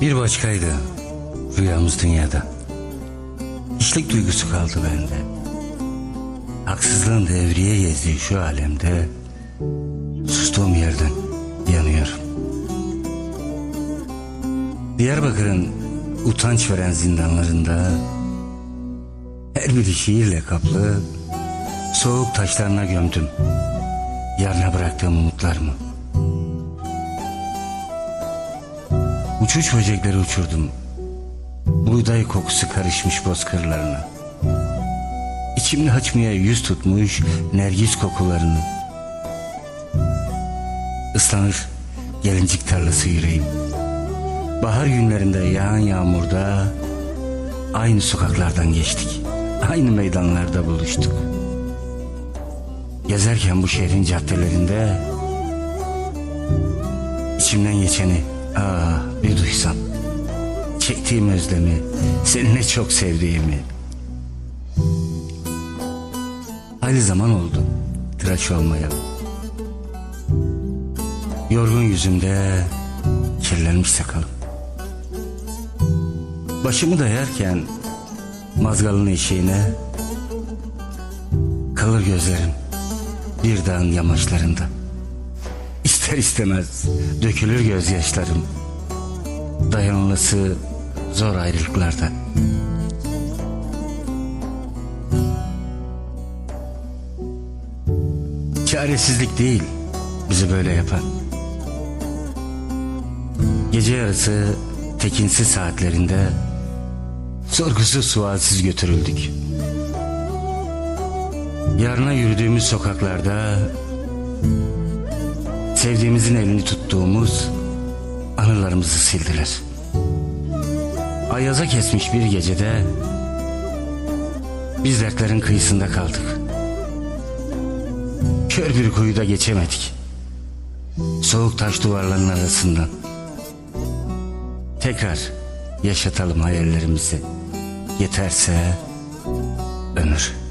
Bir başkaydı rüyamız dünyada. İşlik duygusu kaldı bende. Haksızlığın devriye gezdiği şu alemde sustuğum yerden yanıyorum. Diyarbakır'ın utanç veren zindanlarında her biri şiirle kaplı soğuk taşlarına gömdüm. Yarına bıraktığım umutlarımı. Uçuş böcekleri uçurdum. Buğday kokusu karışmış bozkırlarına. İçimde açmaya yüz tutmuş nergis kokularını. Islanır gelincik tarlası yüreğim. Bahar günlerinde yağan yağmurda aynı sokaklardan geçtik. Aynı meydanlarda buluştuk. Gezerken bu şehrin caddelerinde içimden geçeni ah bir duysam. Çektiğim özlemi, seni ne çok sevdiğimi. Hayli zaman oldu tıraş olmaya. Yorgun yüzümde kirlenmiş sakalım. Başımı dayarken mazgalın eşiğine kalır gözlerim bir dağın yamaçlarında. İster istemez dökülür gözyaşlarım. Dayanılması zor ayrılıklarda. Çaresizlik değil bizi böyle yapan. Gece yarısı tekinsiz saatlerinde sorgusuz sualsiz götürüldük. Yarına yürüdüğümüz sokaklarda sevdiğimizin elini tuttuğumuz anılarımızı sildiler. Ayaza kesmiş bir gecede biz dertlerin kıyısında kaldık. Kör bir kuyuda geçemedik. Soğuk taş duvarların arasından. Tekrar yaşatalım hayallerimizi. Yeterse ömür.